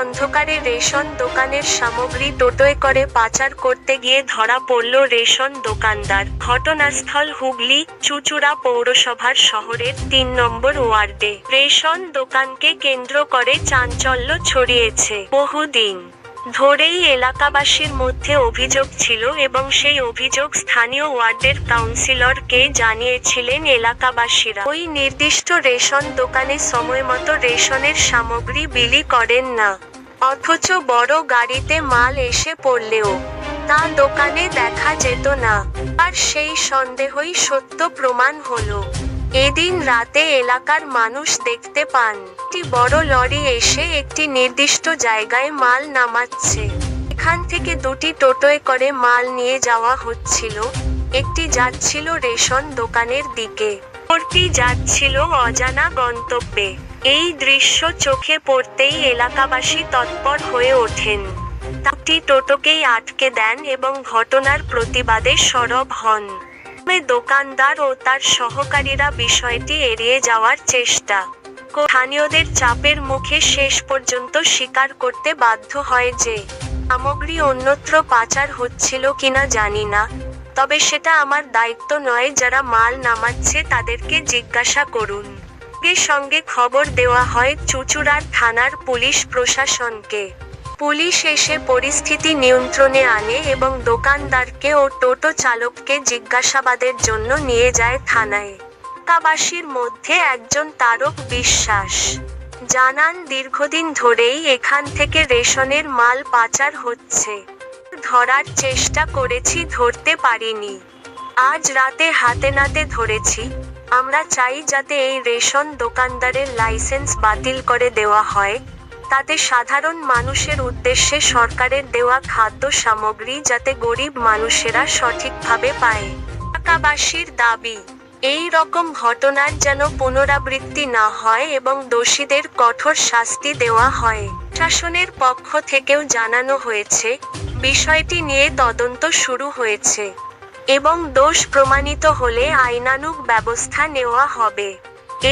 অন্ধকারে রেশন দোকানের সামগ্রী টোটোয় করে পাচার করতে গিয়ে ধরা পড়ল রেশন দোকানদার। ঘটনাস্থল হুগলি, চুচুড়া পৌরসভার শহরের তিন নম্বর ওয়ার্ডে। রেশন দোকানকে কেন্দ্র করে চাঞ্চল্য ছড়িয়েছে বহুদিন। ধরেই এলাকাবাসীর মধ্যে অভিযোগ ছিল এবং সেই অভিযোগ স্থানীয় ওয়ার্ডের কাউন্সিলরকে জানিয়েছিলেন এলাকাবাসীরা। ওই নির্দিষ্ট রেশন দোকানে সময়মতো রেশনের সামগ্রী বিলি করেন না। অথচ বড় গাড়িতে মাল এসে পড়লেও তা দোকানে দেখা যেত না। আর সেই সন্দেহই সত্য প্রমাণ হলো। এদিন রাতে এলাকার মানুষ দেখতে পান, একটি বড় লরি এসে একটি নির্দিষ্ট জায়গায় মাল নামাচ্ছে। এখান থেকে দুটি টোটোয় করে মাল নিয়ে যাওয়া হচ্ছিল। একটি যাচ্ছিল রেশন দোকানের দিকে। অপরটি যাচ্ছিল অজানা গন্তব্যে। এই দৃশ্য চোখে পড়তেই এলাকাবাসী তৎপর হয়ে ওঠেন। তাটি টোটোকেই আটকে দেন এবং ঘটনার প্রতিবাদে সরব হন। দোকানদার ও তার সহকারীরা বিষয়টি এড়িয়ে যাওয়ার চেষ্টা। স্থানীয়দের চাপের মুখে শেষ পর্যন্ত স্বীকার করতে বাধ্য হয় যে, সামগ্রী অন্যত্র পাচার হচ্ছিল কিনা জানি না। তবে সেটা আমার দায়িত্ব নয়, যারা মাল নামাচ্ছে তাদেরকে জিজ্ঞাসা করুন। সঙ্গে সঙ্গে খবর দেওয়া হয় চুচুড়ার থানার পুলিশ প্রশাসনকে। পুলিশ এসে পরিস্থিতি নিয়ন্ত্রণে আনে এবং দোকানদারকে ও টোটো চালককে জিজ্ঞাসাবাদের জন্য নিয়ে যায় থানায়। এলাকাবাসীর মধ্যে একজন তারক বিশ্বাস। জানান, দীর্ঘদিন ধরেই এখান থেকে রেশনের মাল পাচার হচ্ছে। ধরার চেষ্টা করেছি, ধরতে পারিনি। আজ রাতে হাতে নাতে ধরেছি। আমরা চাই যাতে এই রেশন দোকানদারের লাইসেন্স বাতিল করে দেওয়া হয়। তাতে সাধারণ মানুষের উদ্দেশ্যে সরকারের দেওয়া খাদ্য সামগ্রী যাতে গরিব মানুষেরা সঠিকভাবে পায়। এলাকাবাসীর দাবি, এই রকম ঘটনার যেন পুনরাবৃত্তি না হয় এবং দোষীদের কঠোর শাস্তি দেওয়া হয়। শাসনের পক্ষ থেকেও জানানো হয়েছে, বিষয়টি নিয়ে তদন্ত শুরু হয়েছে। এবং দোষ প্রমাণিত হলে আইনানুগ ব্যবস্থা নেওয়া হবে।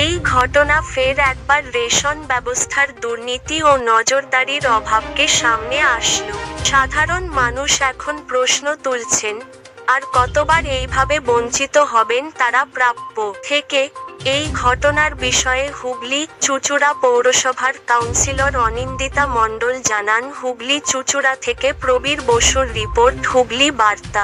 এই ঘটনা ফের একবার রেশন ব্যবস্থার দুর্নীতি ও নজরদারির অভাবকে সামনে আসলো। সাধারণ মানুষ এখন প্রশ্ন তুলছেন, আর কতবার এইভাবে বঞ্চিত হবেন তারা প্রাপ্য থেকে এই ঘটনার বিষয়ে হুগলি চুচুড়া পৌরসভার কাউন্সিলর অনিন্দিতা মণ্ডল জানান, হুগলি চুচুড়া থেকে প্রবীর বসুর রিপোর্ট, হুগলি বার্তা।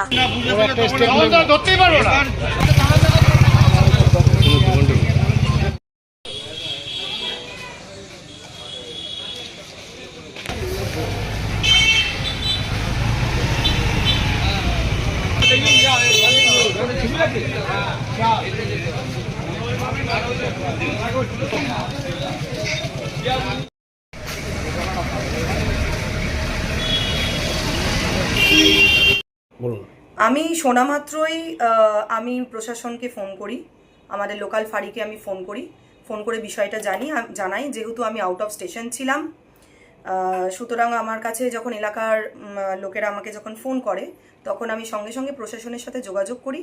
আমি শোনা মাত্রই আমি প্রশাসনকে ফোন করি, আমাদের লোকাল ফাঁড়িকে আমি ফোন করি, ফোন করে বিষয়টা জানি জানাই, যেহেতু আমি আউট অফ স্টেশন ছিলাম সুতরাং আমার কাছে যখন এলাকার লোকেরা আমাকে যখন ফোন করে, তখন আমি সঙ্গে সঙ্গে প্রশাসনের সাথে যোগাযোগ করি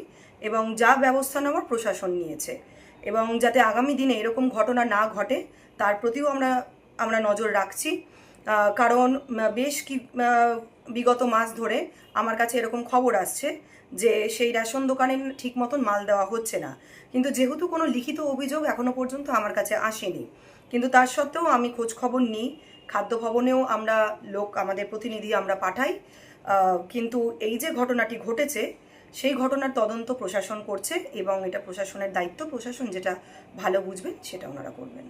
এবং যা ব্যবস্থা নেওয়ার প্রশাসন নিয়েছে। এবং যাতে আগামী দিনে এরকম ঘটনা না ঘটে, তার প্রতিও আমরা আমরা নজর রাখছি। কারণ বেশ কি বিগত মাস ধরে আমার কাছে এরকম খবর আসছে যে সেই রেশন দোকানে ঠিক মতন মাল দেওয়া হচ্ছে না। কিন্তু যেহেতু কোনো লিখিত অভিযোগ এখনও পর্যন্ত আমার কাছে আসেনি, কিন্তু তার সত্ত্বেও আমি খোঁজ খবর নিই, খাদ্য ভবনেও আমরা লোক, আমাদের প্রতিনিধি আমরা পাঠাই। কিন্তু এই যে ঘটনাটি ঘটেছে সেই ঘটনার তদন্ত প্রশাসন করছে এবং এটা প্রশাসনের দায়িত্ব, প্রশাসন যেটা ভালো বুঝবেন সেটা ওনারা করবেন।